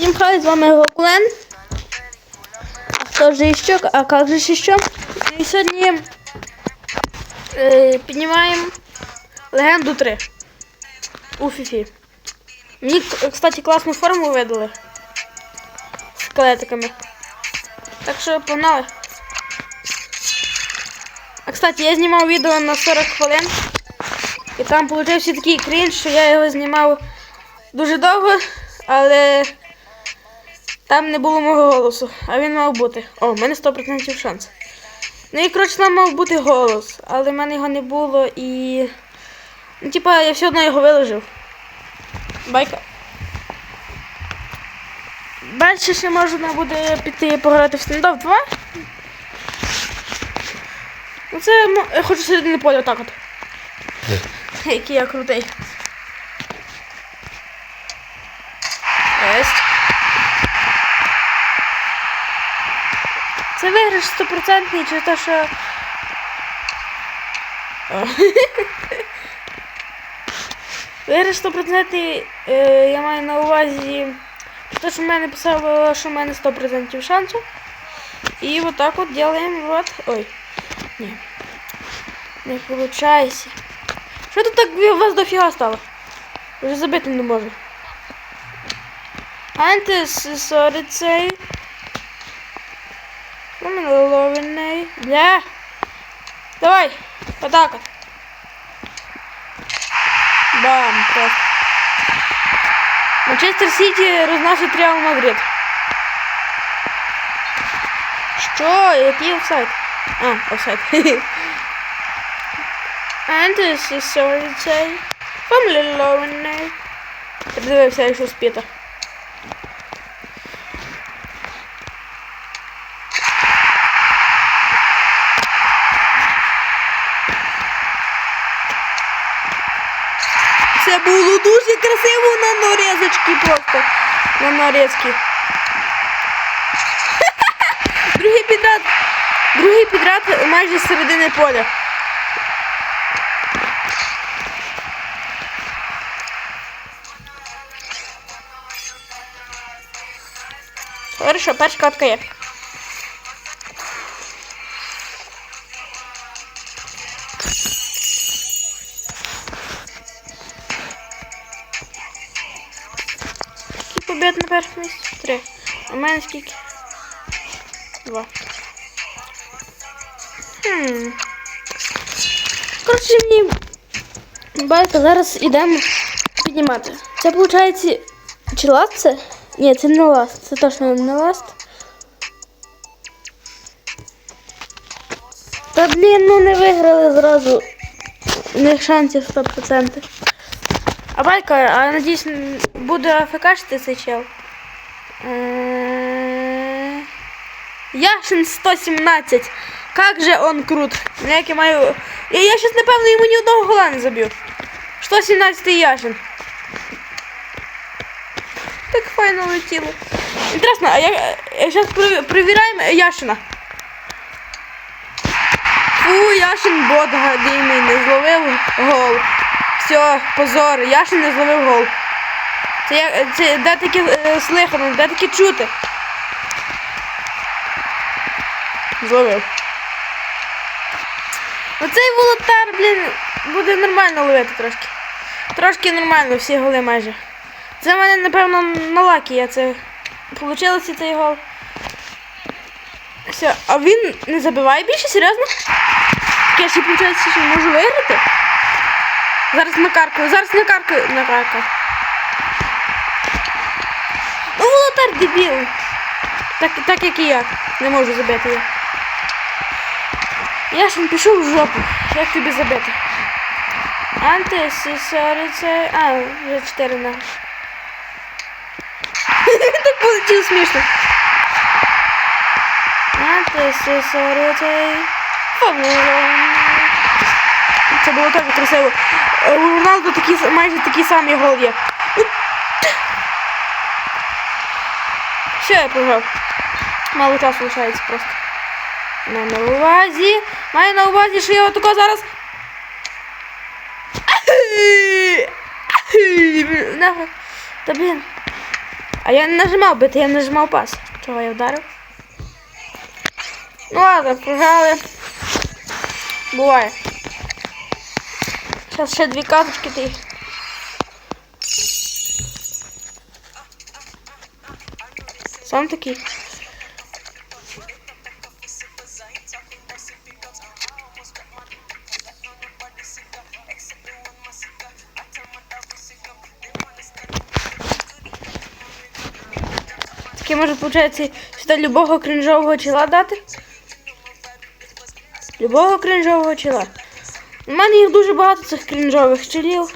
Всім хай, з вами Гоклен. А хто же іще? А як же ж іще? І сьогодні е, піднімаємо легенду 3 у Фіфі. Мені, кстати, класну форму видали. З скелетиками. Так що погнали. А кстати, я знімав відео на 40 хвилин. І там получився такий крінж, що я його знімав дуже довго, але там не було мого голосу, а він мав бути. О, в мене 100% шанс. Ну і коротше там мав бути голос, але в мене його не було і. Ну, типа, я все одно його виложив. Байка. Далі ще можна буде піти пограти в стендов 2. Ну це я хочу середини поля отак от. Який я крутий. Це виграш стопроцентний чи те, що. Виграш стопроцентний, е, я маю на увазі. Те, що в мене писало, що в мене 100% шансу. І вот так вот делаем вот. Ой. Ні. Не получайся. Що тут так у вас дофіга стало? Вже забити не можу. Антисорі цей. Ловений. Бля. Давай. Атака. Бам, просто. Манчестер Сіті розносить Реал Мадрид. Що? Який офсайд? А, офсайд. And this is sorry to say. Family Lorne. Я подивився, якщо спіта. Дуже красиво на нарізочки просто. На нарізки. Другий підряд. Другий підряд майже з середини поля. Хорошо, перша катка є. Скільки? Два. Хм. Коротше, мені байка зараз ідемо піднімати. Це виходить. Чи ласт це? Ні, це не ласт. Це точно не ласт. Та блін, ну не виграли зразу. У них шансів 100%. А байка, а надіюсь, буде АФКшити цей чел. Яшин 117. Как же он крут. Як я маю. Я, я щас, напевно, йому ні одного гола не заб'ю. 117 Яшин. Так файно летіло. Інтересно, а я, я зараз перевіряємо Яшина. Фу, Яшин бот гадимий, не зловив гол. Все, позор, Яшин не зловив гол. Це, я- це де таке е, слихано, де таке чути. Зловив. Оцей волотар, блін, буде нормально ловити трошки. Трошки нормально, всі голи майже. Це в мене, напевно, на лакі я це. Получилося цей гол. Все, а він не забиває більше, серйозно? Так я ще виходить, що можу виграти? Зараз накаркаю, зараз накаркаю. Накаркаю. Ну, волотар дебіл. Так, так як і я. Не можу забити я. Я не пішов в жопу. Як тобі забити? Антисорі це. А, вже 4 на. так полетів смішно. Антисорі це. Було так красиво. У Роналду такі, майже такий самий гол є. Все, я програв. Мало часу лишається просто. Маю на увазі. Маю на увазі, що я отако зараз. Та блін. А я не нажимав бити, я нажимав пас. Чого я вдарив? Ну ладно, програли. Буває. Зараз ще дві карточки ти. Сам такий. Таке може, виходить, сюди любого кринжового чола дати? Любого кринжового чола. У мене їх дуже багато цих кринжових чолів.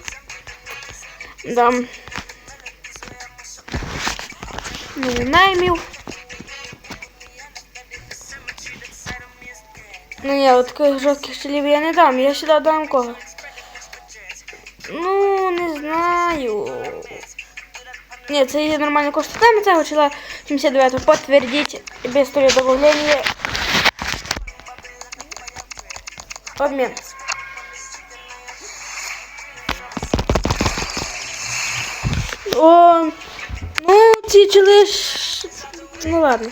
Да. Ну, наймів. Ну ні, от таких жорстких чолів я не дам. Я сюди дам кого. Ну, не знаю. Ні, це є нормально коштує. Там цього чола 79 Подтвердіть без того добавлення. Обмен. О, ну, ці чили ж... Ну ладно.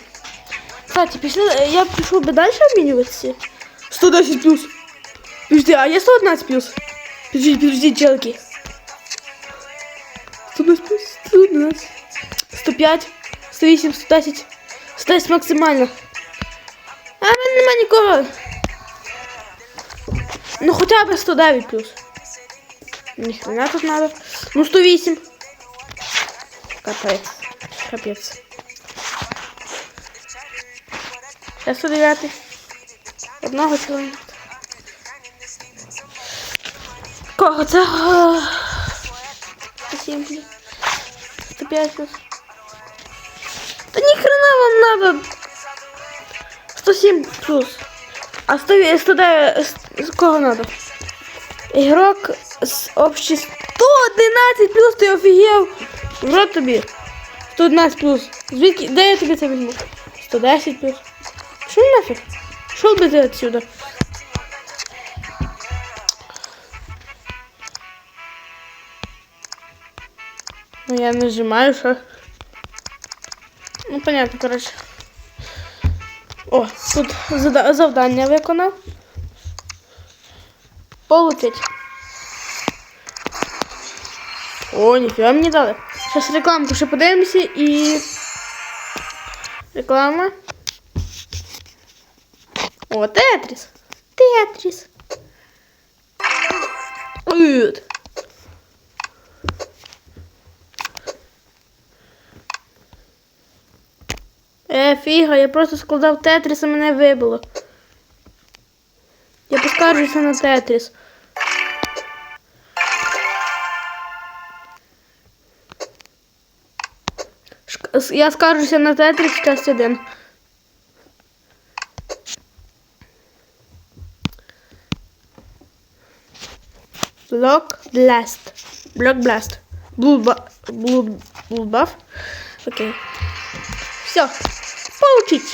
Кстати, пішли, я пішов би далі обмінюватися. 110 плюс. Подожди, а я 111 плюс. Подожди, подожди, челки. 111 плюс, 111. 105, 108, 110. 110 максимально. А в мене нема нікого. Ну хоча б 109 плюс. Ніхрена тут надо. Ну 108. Капець. Капець. Я 109. Одного чоловіка. Кого це? 107 плюс. 105 плюс. Та ніхрена вам надо. 107 плюс. А 100, 109, с кого надо? Ігрок з общі 111 плюс, ти офігел. В рот тобі. 111 плюс. Звідки? Де я тобі це візьму? 110 плюс. Що нафіг? Шел би ти отсюда. Ну я нажимаю, що. Ну понятно, короче. О, тут завдання виконав. Получить. О, ніфіга мені дали. Зараз рекламку ще подивимося і. Реклама. О, Тетріс. Тетріс. Ут. Е, фіга, я просто складав Тетріс, а мене вибило. Я поскаржуся на Тетріс. Я скаржуся на Тетріс часть 1. Блок Blast. Блок blue buff. Окей. Все. Получить.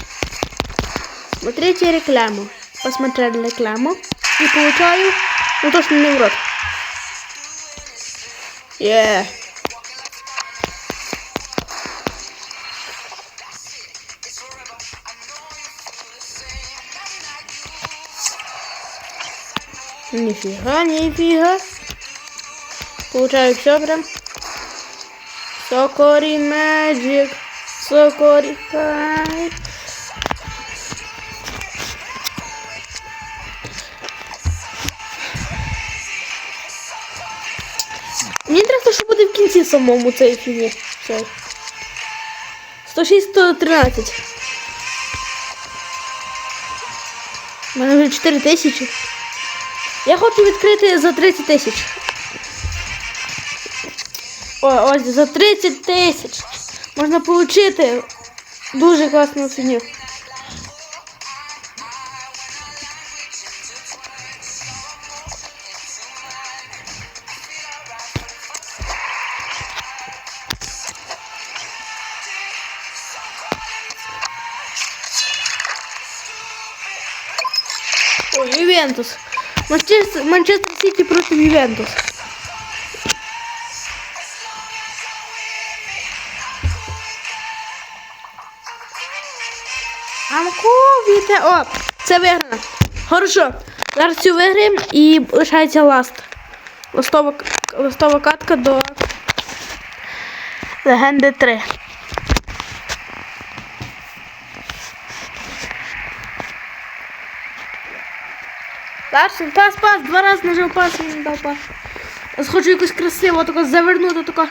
Смотрите рекламу. Посмотрели рекламу. И получаю. Ну точно не в рот. Yeah. Нифига, нифига. Получаю все прям. Сокори Magic. Сокори Кай. Мені інтересно, що буде в кінці самому цей фігні. Цей. 106 113. У мене вже 4 тисячі. Я хочу відкрити за 30 тисяч. Ось за 30 тисяч. Можна отримати дуже класну фігню. Манчестер, Манчестер Сити против Ювентус. Амку, віте, о, це виграно. Хорошо. Зараз цю виграємо і лишається ласт. Ластова, ластова катка до легенди 3. Ларсон, пас, пас, два рази нажав пас, він не дав пас. Я Хочу якось красиво, тако завернути, тако.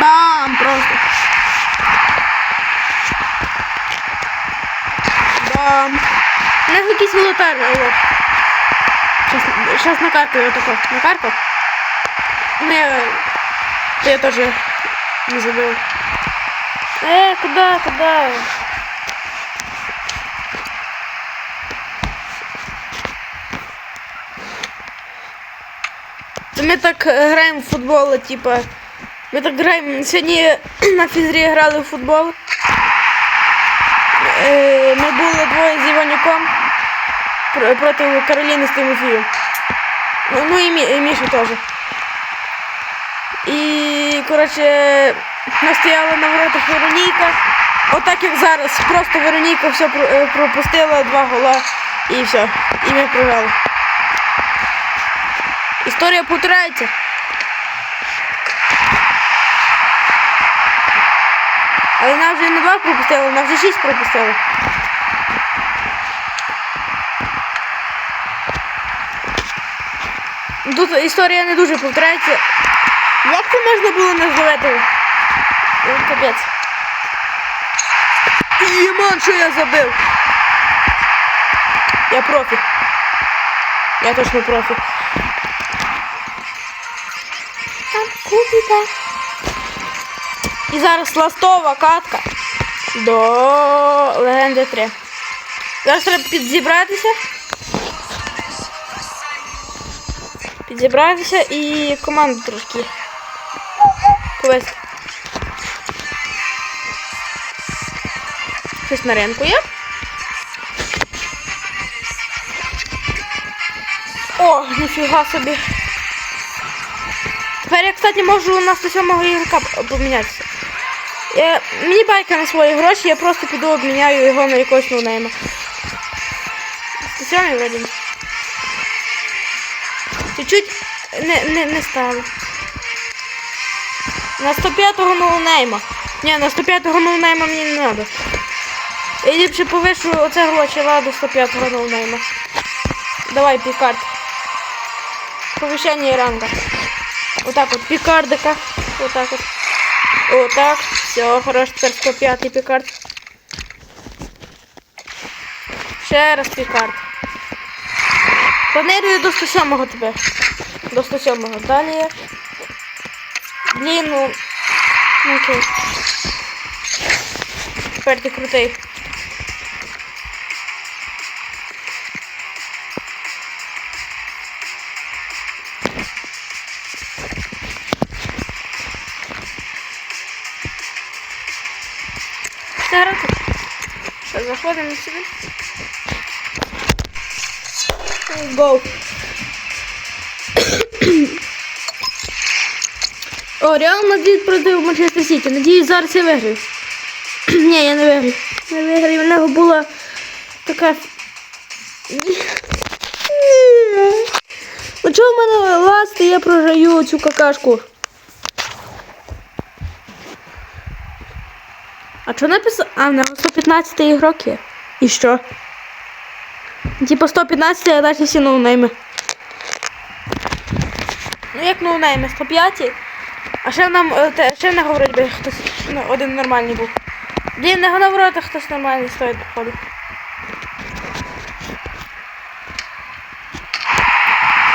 Бам! Просто. Бам! У нас якийсь волотар. Зараз на карту його тако. На карту? Ну я... То я теж не забив. Е, куди, куди? Ми так граємо в футбол, типа. Ми так граємо. Сьогодні на фізрі грали в футбол. Е, Ми були двоє з Іванюком проти Кароліни з Тимофієм. Ну, ну і, Мі, і Міша теж. І, коротше, ми стояли на воротах Вероніка. Отак як зараз. Просто Вероніка все е, пропустила два гола і все. І ми програли. Історія повторяється. Але вона вже не два пропустила, вона вже шість пропустила. Тут історія не дуже повторяється. Як це можна було не зловити? Ну, Капець. Єман, що я забив? Я профі. Я точно профі. Кубіка. І зараз ластова катка до Легенди 3. Зараз треба підзібратися. Підзібратися і команду трошки повести. Щось на ринку є. О, ніфіга собі. Тепер я, кстати, можу на 107 ігрока помінятися. Я, мені байка на свої гроші, я просто піду обміняю його на якогось ноунейма. 107 вроді. Чуть-чуть не, не, не стало. На 105-го ноунейма. Ні, на 105-го ноунейма мені не треба. Я ліпше повишу оце гроші ладу 105-го ноунейма. Давай, пікард. Повищення ранга. Отак от пікардика. Отак от. Отак. Все, хорош, тепер 105 пікард. Ще раз пікард. Планирую до 107-го тебе. До 107 Далі. Блін, ну. ну, Окей. Тепер ти крутий. Грати. Все, заходимо сюди. Гоу. О, Реал Мадрид проти Манчестер Сіті. Надіюсь, зараз я виграю. Ні, я не виграю. Не виграю. У нього була така. Ну чого в мене ласти, я програю цю какашку? А що написано? А, в нього 115 ігрок є. І що? Типа 115, а далі всі ноунейми. Ну як ноунейми, 105. А ще нам е, ще в нього вроді хтось ну, один нормальний був. Блін, на воротах хтось нормальний стоїть походу.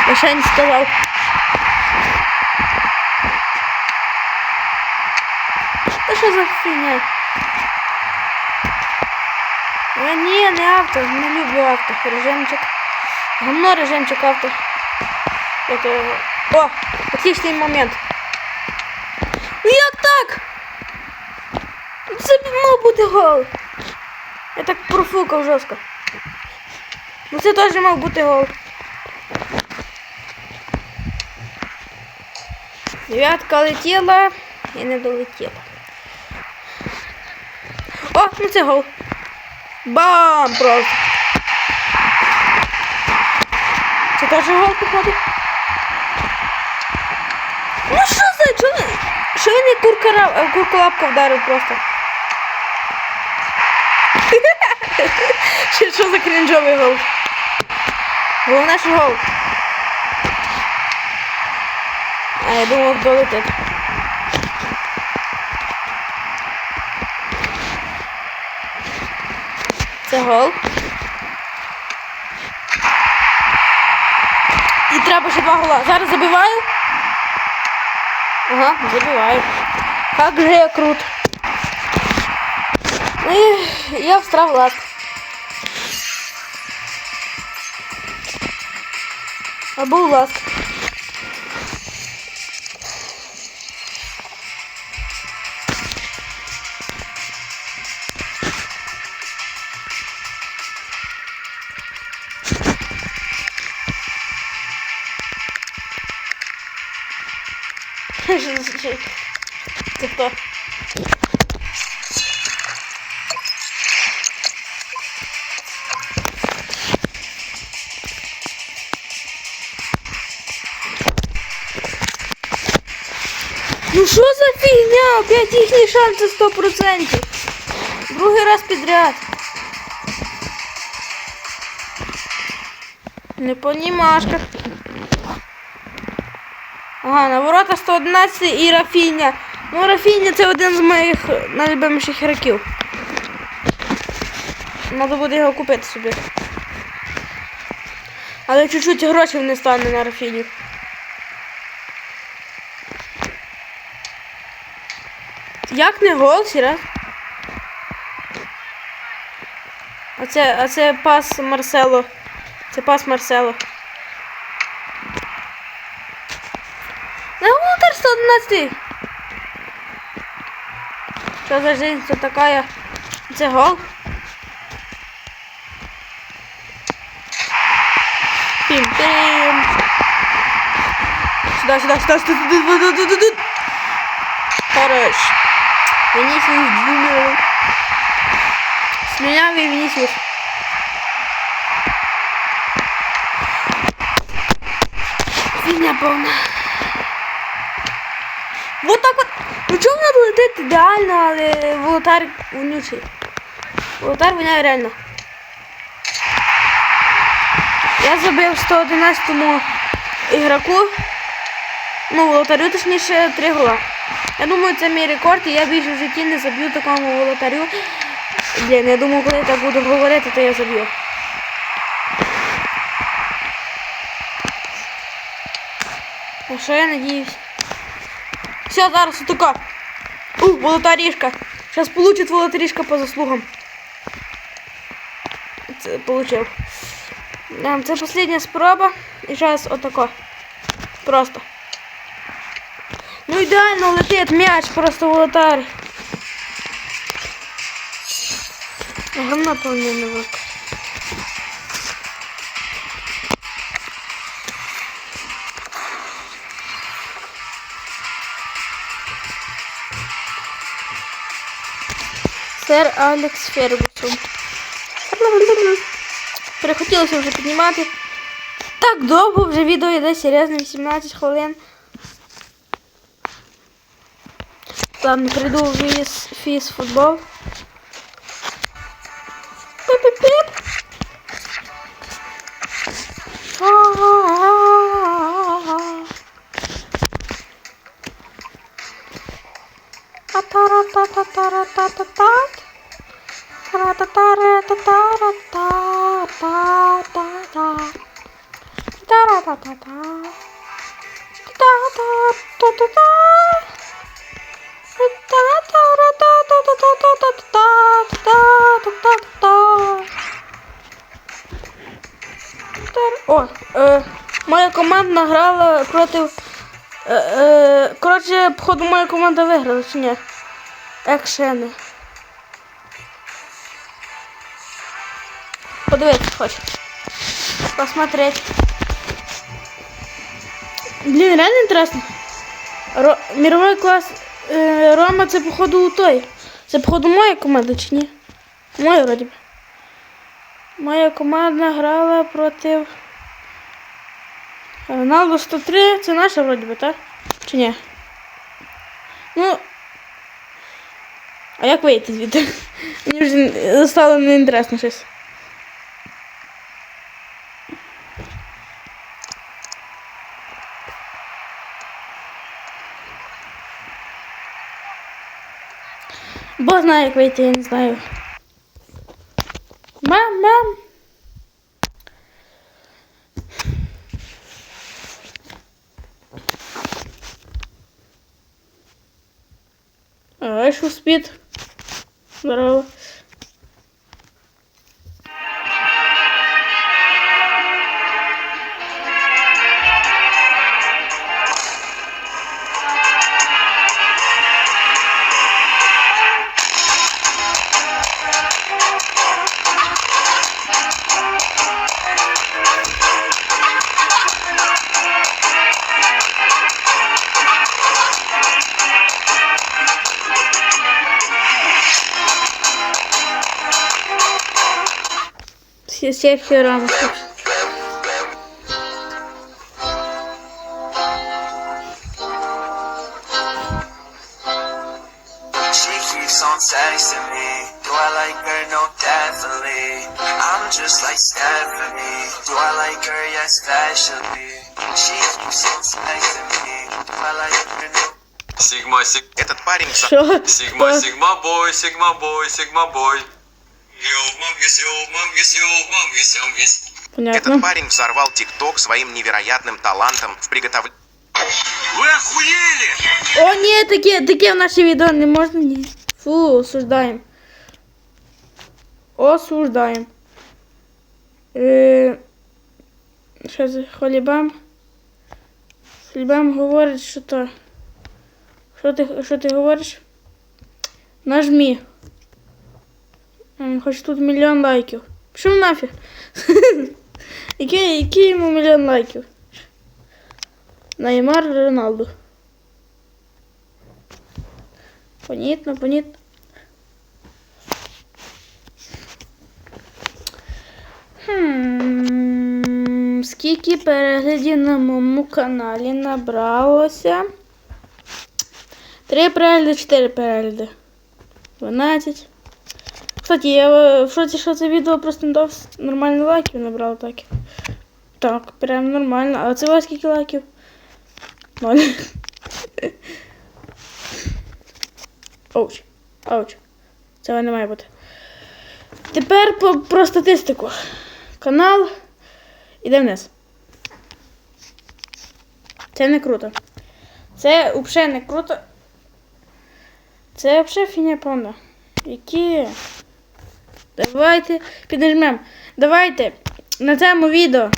Я ще не сказав. Та що за фігня? А, ні, не авто, не люблю авто. Режимчик. Гамно режимчик авто. Як, е, О, отличний момент. Як так? Це мав бути гол. Я так профукав жорстко. Ну це теж мав бути гол. Дев'ятка летіла і не долетіла. О, ну це гол. Бам! Просто. Це теж гол походу? Ну що за чого? Що він і куркара... е, курколапка вдарив просто? Що за крінжовий гол? Головне, що гол. А я думав долетить. Це гол. І треба ще два гола. Зараз забиваю. Ага, забиваю. Как же я крут. Ну і я встрав лад. Або лад. Це хто? Ну що за фігня? Опять їхні шанси 100%. Другий раз підряд. Не понімашка. Ага, на ворота 111 і Рафіня. Ну, Рафіня це один з моїх найлюбиміших ігроків. Треба буде його купити собі. Але чуть-чуть грошей не стане на Рафіню. Як не гол, Сіра? А це, а це пас Марсело. Це пас Марсело. 11! Що за жизнь це така? Це гол? Пім-пім! Сюда, сюда, сюда, сюда, сюда, сюда, сюда, сюда. Хорош. Вінісіус Джуніор. Слюнявий Вінісіус. Фігня повна. Вот так от. Ну чому вона летить ідеально, але волотар вонючий. Волотар воняє реально. Я забив 111-му ігроку. Ну, волотарю, точніше, три гола. Я думаю, це мій рекорд, і я більше в житті не заб'ю такому волотарю. Блін, я думаю, коли я так буду говорити, то я заб'ю. А що я надіюсь? Все, зараз отака. У, волотарішка. Зараз получить волотарішка по заслугам. Це получив. Це остання спроба. І зараз отако. Просто. Ну ідеально летить м'яч, просто волотар. Говно повинно не. Сер Алекс Фергюсон. Перехотілося вже піднімати. Так довго вже відео йде серйозно 18 хвилин. Ладно, прийду в віз фіз футбол. Проти. Е, е, коротше, походу, моя команда виграла, чи ні? Екшени. Подивитися хочу. Посмотреть. Блін, реально інтересно. Ро... Мировой клас е, Рома це походу той. Це походу моя команда чи ні? Моя вроді. Моя команда грала проти. Роналду 103. Це наша вроді би, так? Чи ні? Ну. А як вийти звідти? Мені вже стало неінтересно щось. Бог знає, як вийти, я не знаю. Мам, мам. Що спит. Здорово. No, definitely. I'm just like Stephanie. Do I like her? Yes, especially. She keeps on texting me. Do I like her? No. Сигма, сиг... Этот парень за- Що? Сигма, Хто? сигма бой, сигма бой, сигма бой. Понятно. Этот парень взорвал ТикТок своим невероятным талантом в приготовлении. Вы охуели? О, ні, таке, таке в наші відео не можна, ні. Фу, осуждаємо. Осуждаємо. Е, що за Холібам? Холібам говорить, що то. Що ти, що ти говориш? Нажмі. Хоче тут мільйон лайків. Пішов нафіг. Який, який йому мільйон лайків? Неймар Роналду. Понятно, понятно. Хм, скільки переглядів на моєму каналі набралося? Три перегляди, чотири перегляди. 12. Кстати, я е, в шоці, що це відео просто не нормально лайків набрало так. Так, прям нормально. А це у вас скільки лайків? Ноль. Оуч. Оуч. Цього не має бути. Тепер по, про статистику. Канал іде вниз. Це не круто. Це взагалі не круто. Це взагалі фіня повна. Які. Давайте піднажмемо. Давайте на цьому відео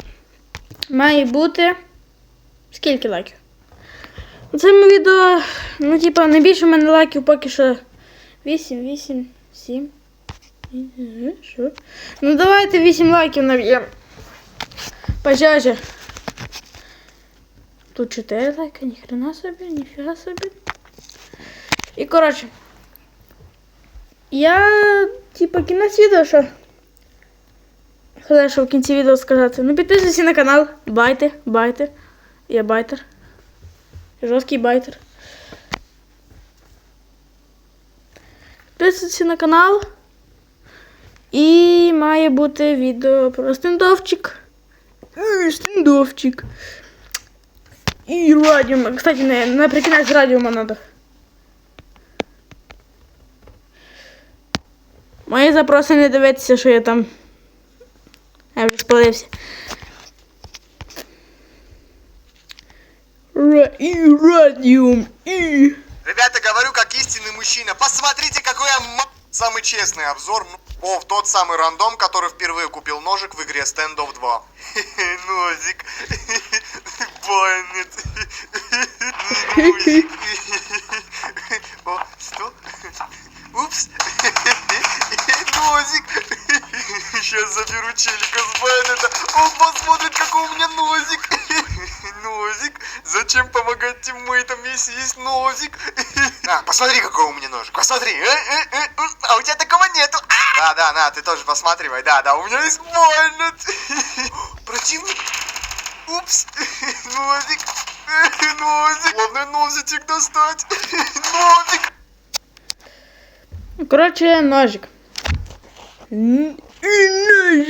має бути. Скільки лайків? На цьому відео, ну, типа, найбільше в мене лайків поки що 8, 8, 7. Е, Що? Ну давайте 8 лайків наб'ємо. Пожежа. Тут 4 лайка, ніхрена собі, ніфіга собі. І коротше. Я, типа, кінець відео, що? Хотів, що в кінці відео сказати. Ну підписуйся на канал, байте, байте. Я байтер. Жорсткий байтер. Підписуйтесь на канал. І має бути відео про стендовчик. Ей, Стендовчик. І радіо. Кстати, не, наприкінець радіо надо. Мої запроси не дивитися, що я там. Я вже спалився. Ра- і радіум, і. Ребята, говорю как истинный мужчина. Посмотрите, какой я м- самый честный обзор. Ну, О, тот самый рандом, который впервые купил ножик в игре Standoff 2. Нозик. Банет. Нозик. О, что? Упс. Нозик. Сейчас заберу челика с Баннета. Он посмотрит, какой у меня нозик. Нозик. Зачем помогать тиммейтам, если есть нозик? А, посмотри, какой у меня ножик. Посмотри. Э, э, э. А у тебя такого нету. А! Да, да, на, ты тоже посматривай. Да, да, у меня есть больно. Противник. Упс. Нозик. Нозик. Главное нозичек достать. Нозик. Коротше, ножик. Н- Ножик.